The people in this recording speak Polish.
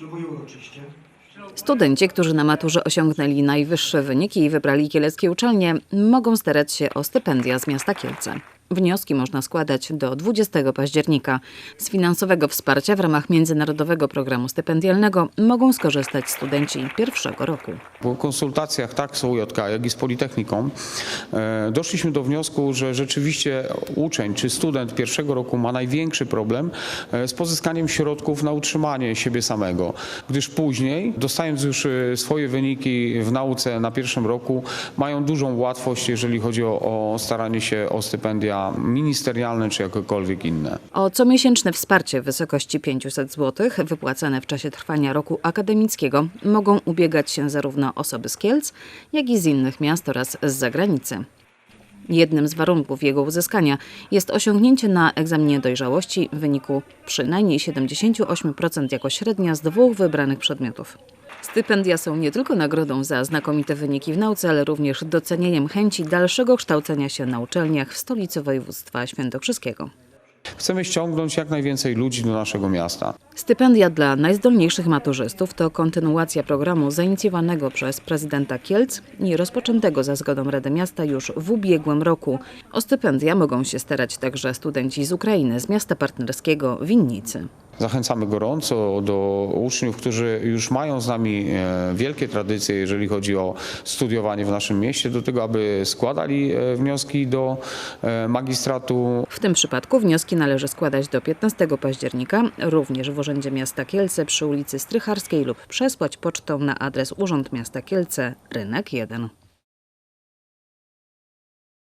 Ślubuję uroczyście. Studenci, którzy na maturze osiągnęli najwyższe wyniki i wybrali kieleckie uczelnie, mogą starać się o stypendia z miasta Kielce. Wnioski można składać do 20 października. Z finansowego wsparcia w ramach Międzynarodowego Programu Stypendialnego mogą skorzystać studenci pierwszego roku. Po konsultacjach tak z UJK, jak i z Politechniką e, doszliśmy do wniosku, że rzeczywiście uczeń czy student pierwszego roku ma największy problem e, z pozyskaniem środków na utrzymanie siebie samego, gdyż później, dostając już e, swoje wyniki w nauce na pierwszym roku, mają dużą łatwość, jeżeli chodzi o, o staranie się o stypendia ministerialne czy jakiekolwiek inne. O comiesięczne wsparcie w wysokości 500 zł wypłacane w czasie trwania roku akademickiego mogą ubiegać się zarówno osoby z Kielc, jak i z innych miast oraz z zagranicy. Jednym z warunków jego uzyskania jest osiągnięcie na egzaminie dojrzałości wyniku przynajmniej 78% jako średnia z dwóch wybranych przedmiotów. Stypendia są nie tylko nagrodą za znakomite wyniki w nauce, ale również docenieniem chęci dalszego kształcenia się na uczelniach w stolicy województwa świętokrzyskiego. Chcemy ściągnąć jak najwięcej ludzi do naszego miasta. Stypendia dla najzdolniejszych maturzystów to kontynuacja programu zainicjowanego przez prezydenta Kielc i rozpoczętego za zgodą Rady Miasta już w ubiegłym roku. O stypendia mogą się starać także studenci z Ukrainy, z miasta partnerskiego Winnicy. Zachęcamy gorąco do uczniów, którzy już mają z nami e, wielkie tradycje, jeżeli chodzi o studiowanie w naszym mieście, do tego, aby składali e, wnioski do e, magistratu. W tym przypadku wnioski należy składać do 15 października, również w Urzędzie Miasta Kielce przy ulicy Strycharskiej lub przesłać pocztą na adres Urząd Miasta Kielce, Rynek 1.